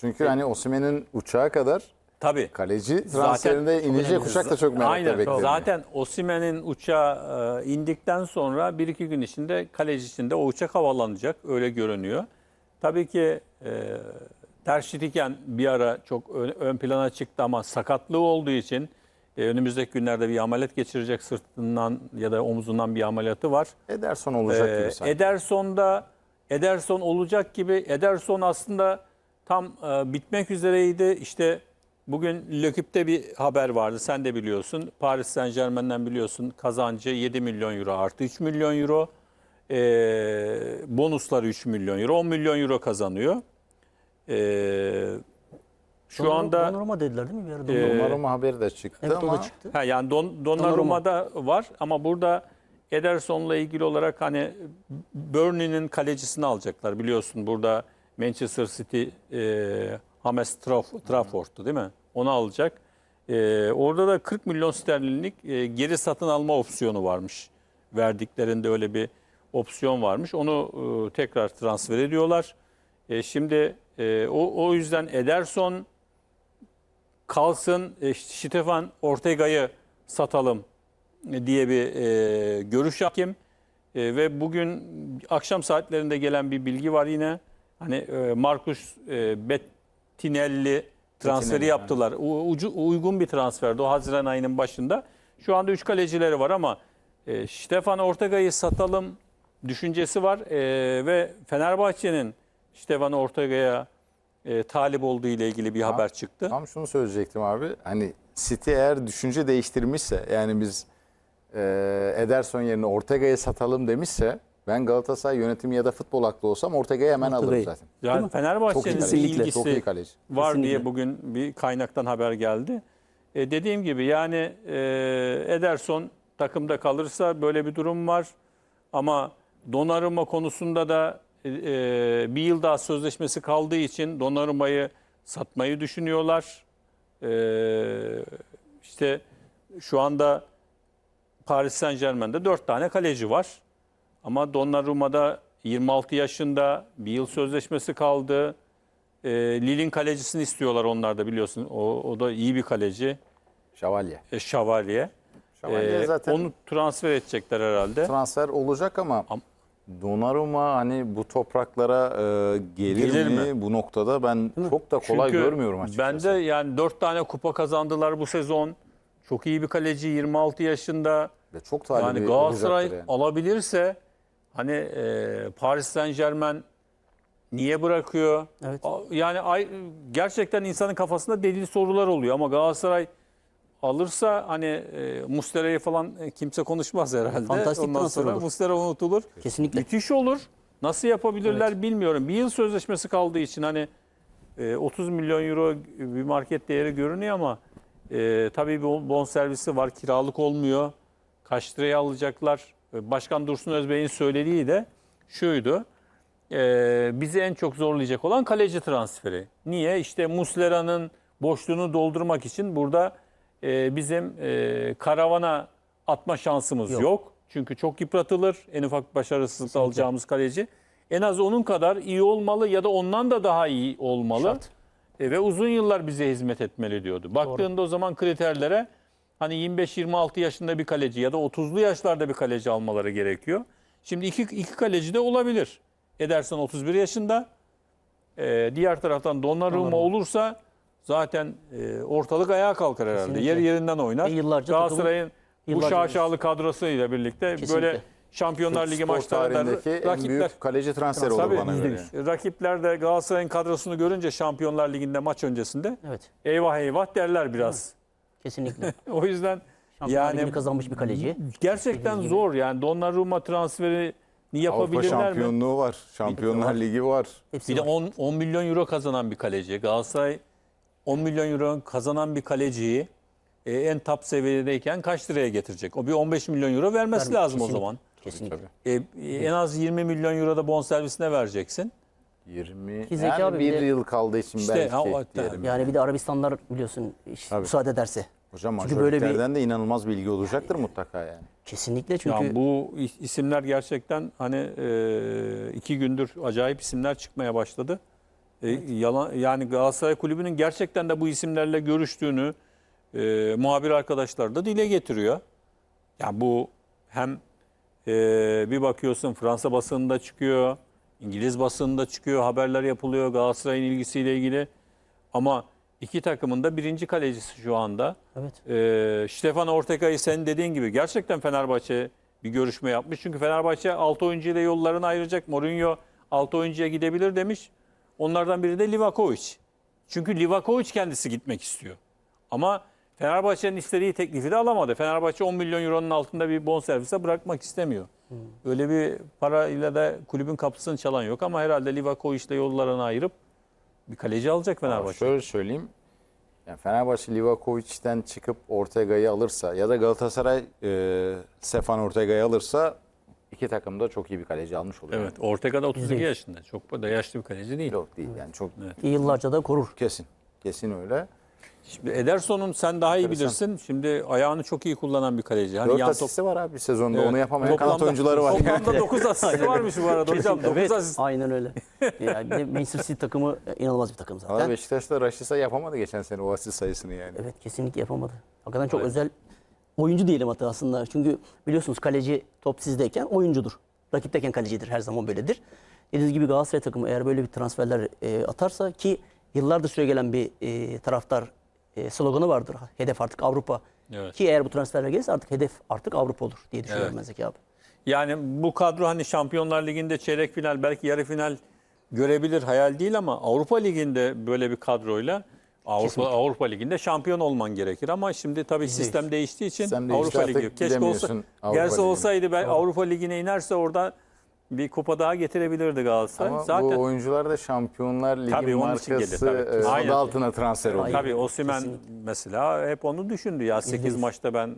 Çünkü hani Osimhen'in uçağa kadar Tabii. kaleci transferinde inecek kuşak da çok merakla Aynen. bekleniyor. Zaten Osimhen'in uçağa e, indikten sonra bir iki gün içinde kaleci içinde o uçak havalanacak. Öyle görünüyor. Tabii ki e, Ter Stegen bir ara çok ön, ön plana çıktı ama sakatlığı olduğu için e, önümüzdeki günlerde bir ameliyat geçirecek sırtından ya da omuzundan bir ameliyatı var. Ederson olacak Ee, gibi sanki. Ederson'da Ederson olacak gibi. Ederson aslında tam e, bitmek üzereydi. İşte bugün Löküp'te bir haber vardı. Sen de biliyorsun. Paris Saint Germain'den biliyorsun kazancı 7 milyon euro artı 3 milyon euro. Ee, bonusları 3 milyon euro. 10 milyon euro kazanıyor. Ee, şu Donnarumma- anda Donnarumma dediler değil mi bir ara? Ee, Donnarumma. Donnarumma haberi de çıktı evet o ama çıktı. Ha yani Don, Donnarumma'da var ama burada Ederson'la ilgili olarak hani Burnley'nin kalecisini alacaklar biliyorsun. Burada Manchester City e, James Traf- Trafford'tu değil mi? Onu alacak. E, orada da 40 milyon sterlinlik e, geri satın alma opsiyonu varmış. Verdiklerinde öyle bir opsiyon varmış. Onu e, tekrar transfer ediyorlar. E, şimdi e, o, o yüzden Ederson kalsın e, Stefan Ortega'yı satalım diye bir e, görüş hakim. E, ve bugün akşam saatlerinde gelen bir bilgi var yine. Hani e, Marcus e, Bettinelli transferi Bettinelli, yaptılar. U- ucu, uygun bir transferdi o Haziran ayının başında. Şu anda 3 kalecileri var ama e, Stefan Ortega'yı satalım düşüncesi var. E, ve Fenerbahçe'nin Stefan Ortega'ya e, talip olduğu ile ilgili bir haber çıktı. tam şunu söyleyecektim abi. Hani City eğer düşünce değiştirmişse yani biz e, Ederson yerine Ortega'yı satalım demişse ben Galatasaray yönetimi ya da futbol aklı olsam Ortega'yı hemen alırım Ortega'yı. zaten. Yani Çok iyi Fenerbahçe'nin kaleci. Kesinlikle. Çok iyi ilgisi kaleci. var diye Kesinlikle. bugün bir kaynaktan haber geldi. E, dediğim gibi yani e, Ederson takımda kalırsa böyle bir durum var. Ama Donnarumma konusunda da e, e, bir yıl daha sözleşmesi kaldığı için Donnarumma'yı satmayı düşünüyorlar. E, işte şu anda Paris Saint Germain'de 4 tane kaleci var. Ama Donnarumma'da 26 yaşında bir yıl sözleşmesi kaldı. E, Lille'in kalecisini istiyorlar onlar da biliyorsun. O, o da iyi bir kaleci. Şavalye. E, Şavalye. Şavalye E, zaten Onu transfer edecekler herhalde. transfer olacak ama Am- Donnarumma hani bu topraklara e, gelir, Gelir mi? mi? Bu noktada ben çok da kolay Çünkü görmüyorum açıkçası. Bence yani 4 tane kupa kazandılar bu sezon. Çok iyi bir kaleci 26 yaşında. Ve çok talibi Yani Galatasaray yani. alabilirse hani e, Paris Saint Germain niye bırakıyor? Evet. A- Yani ay, gerçekten insanın kafasında deli sorular oluyor ama Galatasaray alırsa hani e, Mustera'yı falan e, kimse konuşmaz herhalde. Fantastik Ondan transfer sonra olur. Mustera unutulur. Kesinlikle. Müthiş olur. Nasıl yapabilirler bilmiyorum. Bir yıl sözleşmesi kaldığı için hani e, 30 milyon euro bir market değeri görünüyor ama e, tabii bir bon servisi var. Kiralık olmuyor. Kaç liraya alacaklar? E, Başkan Dursun Özbey'in söylediği de şuydu. E, bizi en çok zorlayacak olan kaleci transferi. Niye? İşte Muslera'nın boşluğunu doldurmak için burada e, bizim e, karavana atma şansımız yok. Yok. Çünkü çok yıpratılır. En ufak başarısızlıkla alacağımız kaleci. En az onun kadar iyi olmalı ya da ondan da daha iyi olmalı. Şart. E, ve uzun yıllar bize hizmet etmeli diyordu. Baktığında o zaman kriterlere hani 25-26 yaşında bir kaleci ya da 30'lu yaşlarda bir kaleci almaları gerekiyor. Şimdi iki, iki kaleci de olabilir. Ederson 31 yaşında. E, diğer taraftan Donnarumma Donnarumma. olursa zaten e, ortalık ayağa kalkar herhalde. Kesinlikle. Yer yerinden oynar. Ve yıllarca Galatasaray'ın bu şaşalı kadrosuyla birlikte Kesinlikle. böyle Şampiyonlar Ligi Spor maçlarında rakipler büyük kaleci transferi olur Tabii, bana göre. yüz. Rakipler de Galatasaray'ın kadrosunu görünce Şampiyonlar Ligi'nde maç öncesinde Evet. eyvah eyvah derler biraz. Kesinlikle. O yüzden Şampiyonlar yani Ligi'ni kazanmış bir kaleci. gerçekten Dediğiniz zor yani Donnarumma transferi Avrupa yapabilirler mi? şampiyonluğu var. Şampiyonlar Ligi var. Hepsi Bir de var. 10, 10 milyon euro kazanan bir kaleci. Galatasaray 10 milyon euro kazanan bir kaleciyi e, en top seviyedeyken kaç liraya getirecek? O bir 15 milyon euro vermesi Tabii, lazım o kesinlikle. zaman. Kesinlikle. Tabii. E, en az 20 milyon euro da bonservisine vereceksin. 20 Ki Zeki yani abi bir bir de- yıl kaldığı için İşte, belki ha, o- diyelim. Yani bir de Arabistanlar biliyorsun iş Tabii. müsaade ederse. Hocam Çünkü böyle bir- de inanılmaz bilgi olacaktır mutlaka yani. Kesinlikle çünkü Yani bu is- isimler gerçekten hani e, iki gündür acayip isimler çıkmaya başladı. E, yalan yani Galatasaray Kulübü'nün gerçekten de bu isimlerle görüştüğünü e, muhabir arkadaşlar da dile getiriyor. Ya bu hem e, bir bakıyorsun Fransa basınında çıkıyor, İngiliz basınında çıkıyor, haberler yapılıyor Galatasaray'ın ilgisiyle ilgili. Ama iki takımın da birinci kalecisi şu anda. Evet. E, Stefan Ortega'yı senin dediğin gibi gerçekten Fenerbahçe bir görüşme yapmış. Çünkü Fenerbahçe 6 oyuncu ile yollarını ayıracak. Mourinho 6 oyuncuya gidebilir demiş. Onlardan biri de Livakovic. Çünkü Livakovic kendisi gitmek istiyor. Ama Fenerbahçe'nin istediği teklifi de alamadı. Fenerbahçe 10 milyon euronun altında bir bonservise bırakmak istemiyor. Öyle bir parayla da kulübün kapısını çalan yok ama herhalde Livakovic ile yollarını ayırıp bir kaleci alacak Fenerbahçe. Şöyle söyleyeyim. Yani Fenerbahçe Livakovic'den çıkıp Ortega'yı alırsa ya da Galatasaray e, Stefan Ortega'yı alırsa iki takım da çok iyi bir kaleci almış oluyor. Evet, Ortega da 32 Yüzde yüz. yaşında. Çok da yaşlı bir kaleci değil. Yok değil yani çok Yıllarca da korur. kesin. Kesin öyle. Şimdi Ederson'un sen daha iyi Enteresan. bilirsin. Şimdi ayağını çok iyi kullanan bir kaleci. Hani 4 yan top asisti var abi sezonda. Evet. Onu yapamayan kanat Toplamda- oyuncuları var. Toplamda 9 asist varmış bu arada hocam. 9 Evet, asist. aynen öyle. Yani bir de Manchester City takımı inanılmaz bir takım zaten. Ama Beşiktaş'ta Raşisa yapamadı geçen sene o asist sayısını yani. Evet kesinlikle yapamadı. Hakikaten çok Evet. özel oyuncu diyelim hatta aslında. Çünkü biliyorsunuz kaleci top sizdeyken oyuncudur. Rakipteyken kalecidir. Her zaman böyledir. Dediğiniz gibi Galatasaray takımı eğer böyle bir transferler e, atarsa ki yıllardır süre gelen bir e, taraftar e, sloganı vardır. Hedef artık Avrupa. Evet. Ki eğer bu transferler gelirse artık hedef artık Avrupa olur diye düşünüyorum Evet. ben Zeki abi. Yani bu kadro hani Şampiyonlar Ligi'nde çeyrek final belki yarı final görebilir hayal değil ama Avrupa Ligi'nde böyle bir kadroyla Avrupa Kesinlikle. Avrupa Ligi'nde şampiyon olman gerekir ama şimdi tabii sistem değiştiği için Sistem Avrupa Ligi keşke olsa Avrupa gelse Ligi'ne. olsaydı ben Avrupa Ligi'ne inerse orada bir kupa daha getirebilirdi Galatasaray. Ama Zaten bu oyunlar da Şampiyonlar Ligi Tabii onun için markası gelir, tabii. e, Aynen. adı altına transfer oluyor. Tabii Osimhen Kesinlikle. mesela hep onu düşündü ya 8 yüz. maçta ben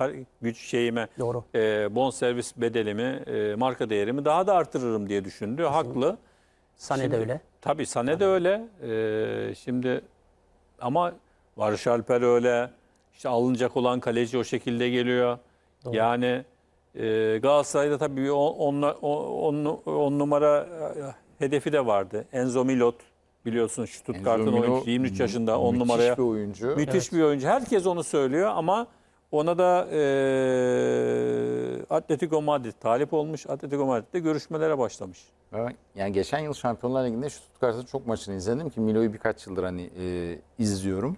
e, güç şeyime Doğru. e, bonservis bedelimi, e, marka değerimi daha da artırırım diye düşündü. Haklı. Sane Şimdi- de öyle. Tabii Sané de öyle. E, şimdi ama Barış Alper öyle. İşte alınacak olan kaleci o şekilde geliyor. Yani e, Galatasaray'da tabii bir on, on, on- on numara e, hedefi de vardı. Enzo Milot biliyorsun Stuttgart'ın oyuncusu 23 yaşında 10 müthiş numaraya. bir oyuncu. Müthiş bir oyuncu. Herkes onu söylüyor ama ona da e, Atletico Madrid talip olmuş. Atletico Madrid'de görüşmelere başlamış. Ben- Yani geçen yıl Şampiyonlar Ligi'nde Stuttgart'ın çok maçını izledim ki Milo'yu birkaç yıldır hani e, izliyorum.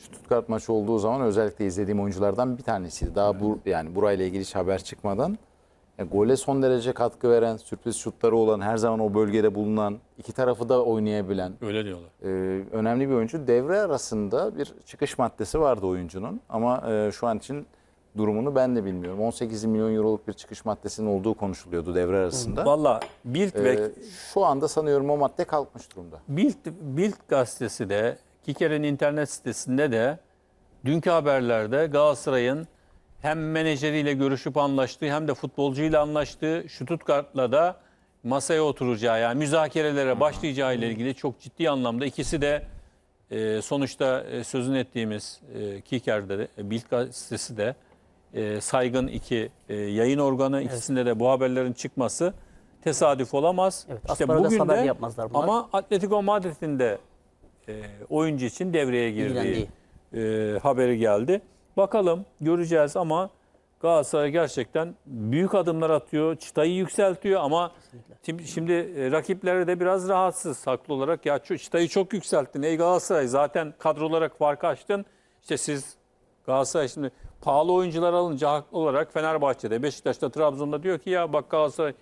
Stuttgart maçı olduğu zaman özellikle izlediğim oyunculardan bir tanesiydi. Daha bu yani burayla ilgili hiç haber çıkmadan e, gole son derece katkı veren, sürpriz şutları olan, her zaman o bölgede bulunan, iki tarafı da oynayabilen Öyle diyorlar. e, önemli bir oyuncu. Devre arasında bir çıkış maddesi vardı oyuncunun ama e, şu an için durumunu ben de bilmiyorum. 18 milyon euroluk bir çıkış maddesinin olduğu konuşuluyordu devre arasında. Valla Bild Ee, ve şu anda sanıyorum o madde kalkmış durumda. Bild, Bild gazetesi de Kiker'in internet sitesinde de dünkü haberlerde Galatasaray'ın hem menajeriyle görüşüp anlaştığı hem de futbolcuyla anlaştığı Stuttgart'la da masaya oturacağı yani müzakerelere başlayacağı ile ilgili çok ciddi anlamda ikisi de e, sonuçta e, sözün ettiğimiz e, Kiker'de de e, Bild gazetesi de e, saygın iki e, yayın organı ikisinde de bu haberlerin çıkması tesadüf olamaz. Evet, asparagas haber yapmazlar bunlar. ama Atletico Madrid'in de e, oyuncu için devreye girdiği e, haberi geldi. Bakalım göreceğiz ama Galatasaray gerçekten büyük adımlar atıyor. Çıtayı yükseltiyor ama şimdi, şimdi e, rakipleri de biraz rahatsız haklı olarak. Ya çıtayı çok yükselttin ey Galatasaray zaten kadro olarak farkı açtın. İşte siz Galatasaray şimdi pahalı oyuncular alınca haklı olarak Fenerbahçe'de, Beşiktaş'ta, Trabzon'da diyor ki ya bak Galatasaray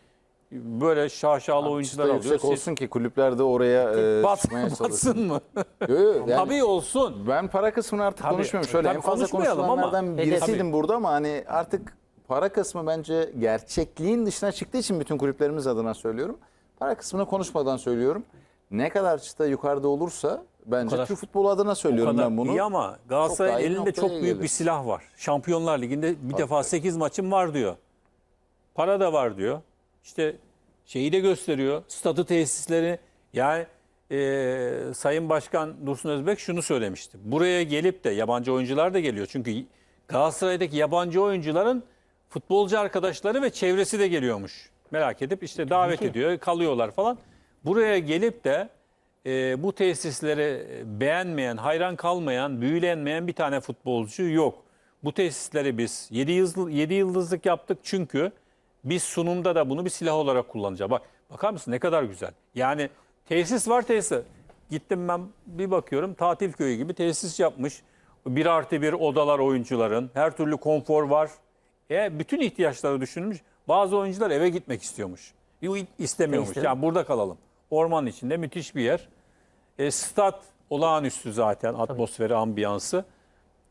böyle şaşalı oyuncular Çıta alıyor. yüksek Siz- olsun ki kulüpler de oraya e, Bat, çıkmaya çalışsın. batsın mı? Yo, yo, yani Tabii olsun. ben para kısmını artık Tabii, konuşmuyorum. Şöyle tabii en fazla konuşmayalım ama konuşulanlardan birisiydim burada ama hani artık para kısmı bence gerçekliğin dışına çıktığı için bütün kulüplerimiz adına söylüyorum. Para kısmını konuşmadan söylüyorum. Ne kadar çıta yukarıda olursa bence kadar- Türk futbolu adına O söylüyorum kadar ben bunu. iyi ama Çok daha iyi elinde noktaya çok büyük gelir. bir silah var. Şampiyonlar Ligi'nde bir defa 8 maçım var diyor. Para da var diyor. İşte şeyi de gösteriyor. Statü tesisleri. Yani e, Sayın Başkan Dursun Özbek şunu söylemişti. Buraya gelip de yabancı oyuncular da geliyor. Çünkü Galatasaray'daki yabancı oyuncuların futbolcu arkadaşları ve çevresi de geliyormuş. Merak edip işte davet ediyor, kalıyorlar falan. Buraya gelip de e, bu tesisleri beğenmeyen, hayran kalmayan, büyülenmeyen bir tane futbolcu yok. Bu tesisleri biz 7 yıldız, 7 yıldızlık yaptık çünkü biz sunumda da bunu bir silah olarak kullanacağız. Bak bakar mısın ne kadar güzel. Yani tesis var tesis. Gittim ben bir bakıyorum tatil köyü gibi tesis yapmış. Bir artı bir odalar oyuncuların. Her türlü konfor var. E, bütün ihtiyaçları düşünmüş. Bazı oyuncular eve gitmek istiyormuş. İstemiyormuş. Yani burada kalalım. Orman içinde müthiş bir yer. E, stat olağanüstü zaten atmosferi, ambiyansı.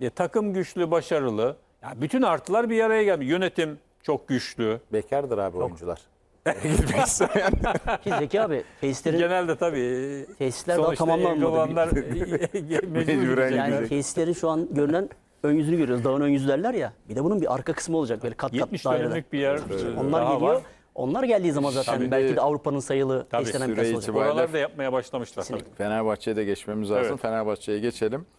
E, takım güçlü, başarılı. Yani bütün artılar bir araya gelmiş. Yönetim çok güçlü. Bekardır abi oyuncular. Gitmek istemeyen. Ki Zeki abi tesislerin Genelde tabii tesisler daha sonuçta tamamlanmadı. olanlar Mecburen mecbur Yani gidecek. tesislerin şu an görünen ön yüzünü görüyoruz. Dağın ön yüzü derler ya. Bir de bunun bir arka kısmı olacak böyle kat kat 70 daireler. dönümlük bir yer Onlar daha geliyor. var. Onlar geldiği zaman zaten Tabii belki de- Avrupa'nın sayılı Tabii, bir süre tanesi olacak. itibariyle- da yapmaya başlamışlar tabii. Fenerbahçe'ye de geçmemiz lazım. Evet. Fenerbahçe'ye geçelim.